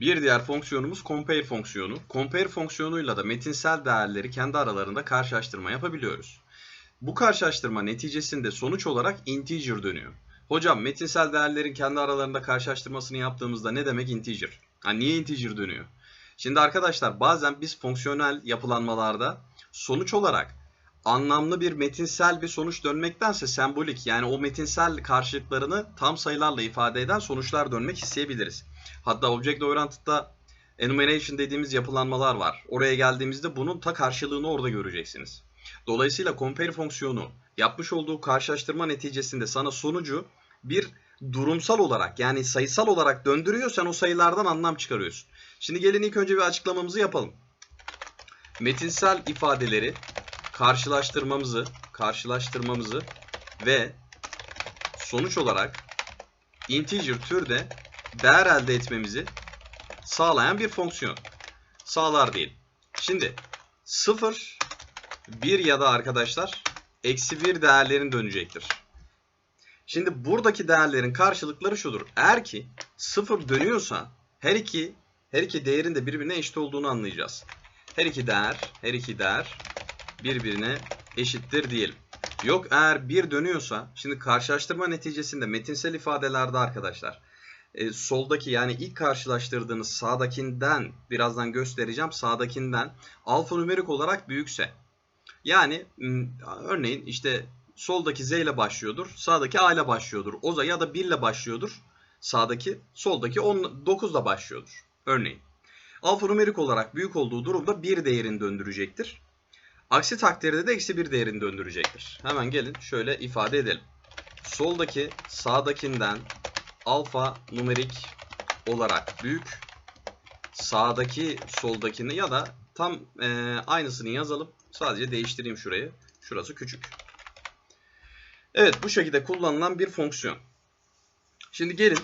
Bir diğer fonksiyonumuz compare fonksiyonu. Compare fonksiyonuyla da metinsel değerleri kendi aralarında karşılaştırma yapabiliyoruz. Bu karşılaştırma neticesinde sonuç olarak integer dönüyor. Hocam metinsel değerlerin kendi aralarında karşılaştırmasını yaptığımızda ne demek integer? Ha, niye integer dönüyor? Şimdi arkadaşlar bazen biz fonksiyonel yapılanmalarda sonuç olarak anlamlı bir metinsel bir sonuç dönmektense sembolik yani o metinsel karşılıklarını tam sayılarla ifade eden sonuçlar dönmek isteyebiliriz. Hatta Object Oriented'da enumeration dediğimiz yapılanmalar var. Oraya geldiğimizde bunun ta karşılığını orada göreceksiniz. Dolayısıyla compare fonksiyonu yapmış olduğu karşılaştırma neticesinde sana sonucu bir durumsal olarak yani sayısal olarak döndürüyor. Sen o sayılardan anlam çıkarıyorsun. Şimdi gelin ilk önce bir açıklamamızı yapalım. Metinsel ifadeleri karşılaştırmamızı, karşılaştırmamızı ve sonuç olarak integer türde değer elde etmemizi sağlayan bir fonksiyon. Sağlar değil. Şimdi 0, 1 ya da arkadaşlar eksi 1 değerlerin dönecektir. Şimdi buradaki değerlerin karşılıkları şudur. Eğer ki 0 dönüyorsa her iki her iki değerin de birbirine eşit olduğunu anlayacağız. Her iki değer, her iki değer birbirine eşittir diyelim. Yok eğer 1 dönüyorsa şimdi karşılaştırma neticesinde metinsel ifadelerde arkadaşlar e, soldaki yani ilk karşılaştırdığınız sağdakinden birazdan göstereceğim sağdakinden alfanümerik olarak büyükse yani örneğin işte soldaki Z ile başlıyordur sağdaki A ile başlıyordur o ya da 1 ile başlıyordur sağdaki soldaki 10, 9 ile başlıyordur örneğin. Alfanümerik olarak büyük olduğu durumda 1 değerini döndürecektir. Aksi takdirde de eksi 1 değerini döndürecektir. Hemen gelin şöyle ifade edelim. Soldaki sağdakinden alfa numerik olarak büyük. Sağdaki soldakini ya da tam e, aynısını yazalım. Sadece değiştireyim şurayı. Şurası küçük. Evet bu şekilde kullanılan bir fonksiyon. Şimdi gelin.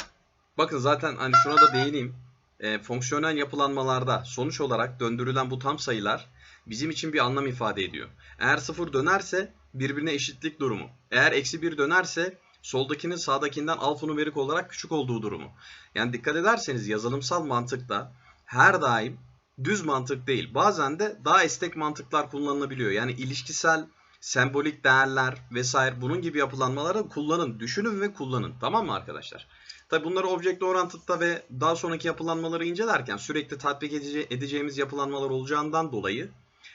Bakın zaten hani şuna da değineyim. E, fonksiyonel yapılanmalarda sonuç olarak döndürülen bu tam sayılar bizim için bir anlam ifade ediyor. Eğer 0 dönerse birbirine eşitlik durumu. Eğer eksi 1 dönerse soldakinin sağdakinden alfanümerik olarak küçük olduğu durumu. Yani dikkat ederseniz yazılımsal mantıkta her daim düz mantık değil. Bazen de daha esnek mantıklar kullanılabiliyor. Yani ilişkisel, sembolik değerler vesaire bunun gibi yapılanmaları kullanın, düşünün ve kullanın. Tamam mı arkadaşlar? Tabi bunları Object Oriented'da ve daha sonraki yapılanmaları incelerken sürekli tatbik edece edeceğimiz yapılanmalar olacağından dolayı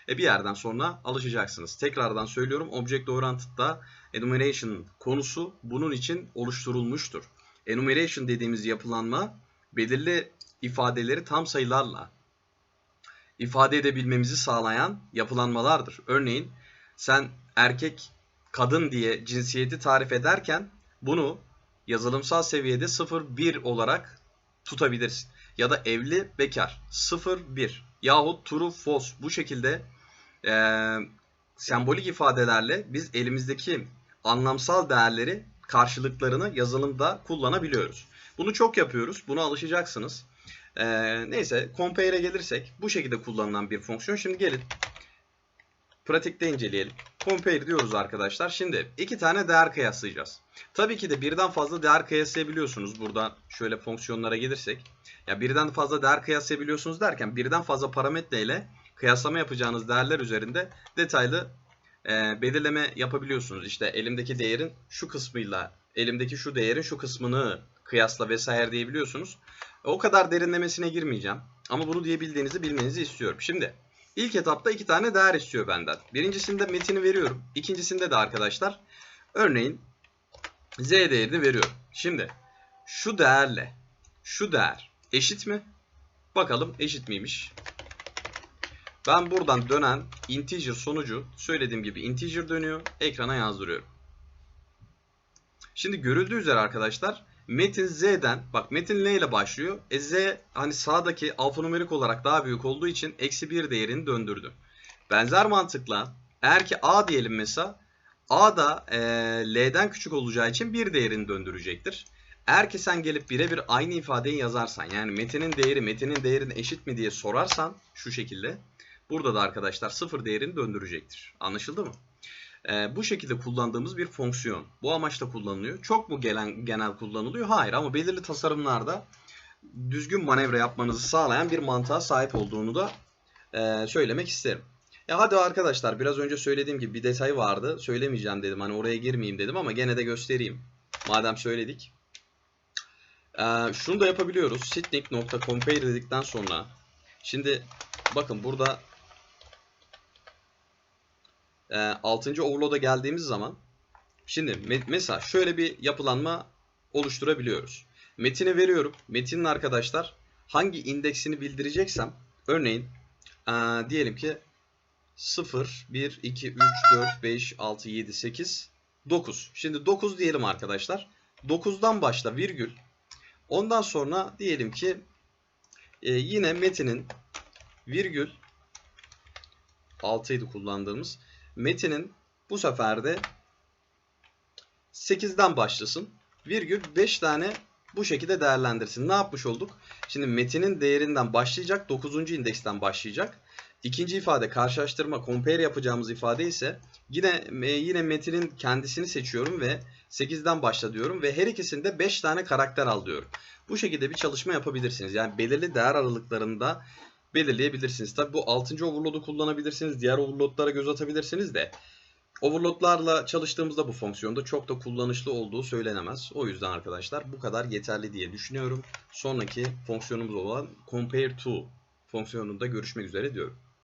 e bir yerden sonra alışacaksınız. Tekrardan söylüyorum Object Oriented'da enumeration konusu bunun için oluşturulmuştur. Enumeration dediğimiz yapılanma belirli ifadeleri tam sayılarla ifade edebilmemizi sağlayan yapılanmalardır. Örneğin sen erkek, kadın diye cinsiyeti tarif ederken bunu yazılımsal seviyede 0-1 olarak tutabilirsin. Ya da evli, bekar 0-1 yahut true, false bu şekilde e, sembolik ifadelerle biz elimizdeki anlamsal değerleri karşılıklarını yazılımda kullanabiliyoruz. Bunu çok yapıyoruz. Buna alışacaksınız. Ee, neyse compare'e gelirsek bu şekilde kullanılan bir fonksiyon. Şimdi gelin pratikte inceleyelim. Compare diyoruz arkadaşlar. Şimdi iki tane değer kıyaslayacağız. Tabii ki de birden fazla değer kıyaslayabiliyorsunuz. Burada şöyle fonksiyonlara gelirsek. Ya birden fazla değer kıyaslayabiliyorsunuz derken birden fazla parametre ile kıyaslama yapacağınız değerler üzerinde detaylı e, belirleme yapabiliyorsunuz. İşte elimdeki değerin şu kısmıyla elimdeki şu değerin şu kısmını kıyasla vesaire diyebiliyorsunuz. O kadar derinlemesine girmeyeceğim. Ama bunu diyebildiğinizi bilmenizi istiyorum. Şimdi ilk etapta iki tane değer istiyor benden. Birincisinde metini veriyorum. İkincisinde de arkadaşlar örneğin z değerini veriyorum. Şimdi şu değerle şu değer eşit mi? Bakalım eşit miymiş? Ben buradan dönen integer sonucu söylediğim gibi integer dönüyor. Ekrana yazdırıyorum. Şimdi görüldüğü üzere arkadaşlar metin z'den bak metin l ile başlıyor. E z hani sağdaki alfanumerik olarak daha büyük olduğu için eksi 1 değerini döndürdü. Benzer mantıkla eğer ki a diyelim mesela a da e, l'den küçük olacağı için 1 değerini döndürecektir. Eğer ki sen gelip birebir aynı ifadeyi yazarsan yani metinin değeri metinin değerine eşit mi diye sorarsan şu şekilde Burada da arkadaşlar sıfır değerini döndürecektir. Anlaşıldı mı? Ee, bu şekilde kullandığımız bir fonksiyon. Bu amaçla kullanılıyor. Çok mu gelen, genel kullanılıyor? Hayır ama belirli tasarımlarda düzgün manevra yapmanızı sağlayan bir mantığa sahip olduğunu da e, söylemek isterim. Ya hadi arkadaşlar biraz önce söylediğim gibi bir detay vardı. Söylemeyeceğim dedim. Hani oraya girmeyeyim dedim ama gene de göstereyim. Madem söyledik. Ee, şunu da yapabiliyoruz. Sitnik.compare dedikten sonra şimdi bakın burada e, 6. overload'a geldiğimiz zaman şimdi me- mesela şöyle bir yapılanma oluşturabiliyoruz. Metine veriyorum. Metinin arkadaşlar hangi indeksini bildireceksem örneğin ee, diyelim ki 0, 1, 2, 3, 4, 5, 6, 7, 8, 9. Şimdi 9 diyelim arkadaşlar. 9'dan başla virgül. Ondan sonra diyelim ki e, yine metinin virgül 6 idi kullandığımız. Metinin bu sefer de 8'den başlasın. Virgül 5 tane bu şekilde değerlendirsin. Ne yapmış olduk? Şimdi metinin değerinden başlayacak. 9. indeksten başlayacak. İkinci ifade karşılaştırma, compare yapacağımız ifade ise yine e, yine metinin kendisini seçiyorum ve 8'den başla diyorum ve her ikisinde 5 tane karakter al diyorum. Bu şekilde bir çalışma yapabilirsiniz. Yani belirli değer aralıklarında belirleyebilirsiniz. Tabi bu 6. overload'u kullanabilirsiniz. Diğer overload'lara göz atabilirsiniz de overload'larla çalıştığımızda bu fonksiyonda çok da kullanışlı olduğu söylenemez. O yüzden arkadaşlar bu kadar yeterli diye düşünüyorum. Sonraki fonksiyonumuz olan compare to fonksiyonunda görüşmek üzere diyorum.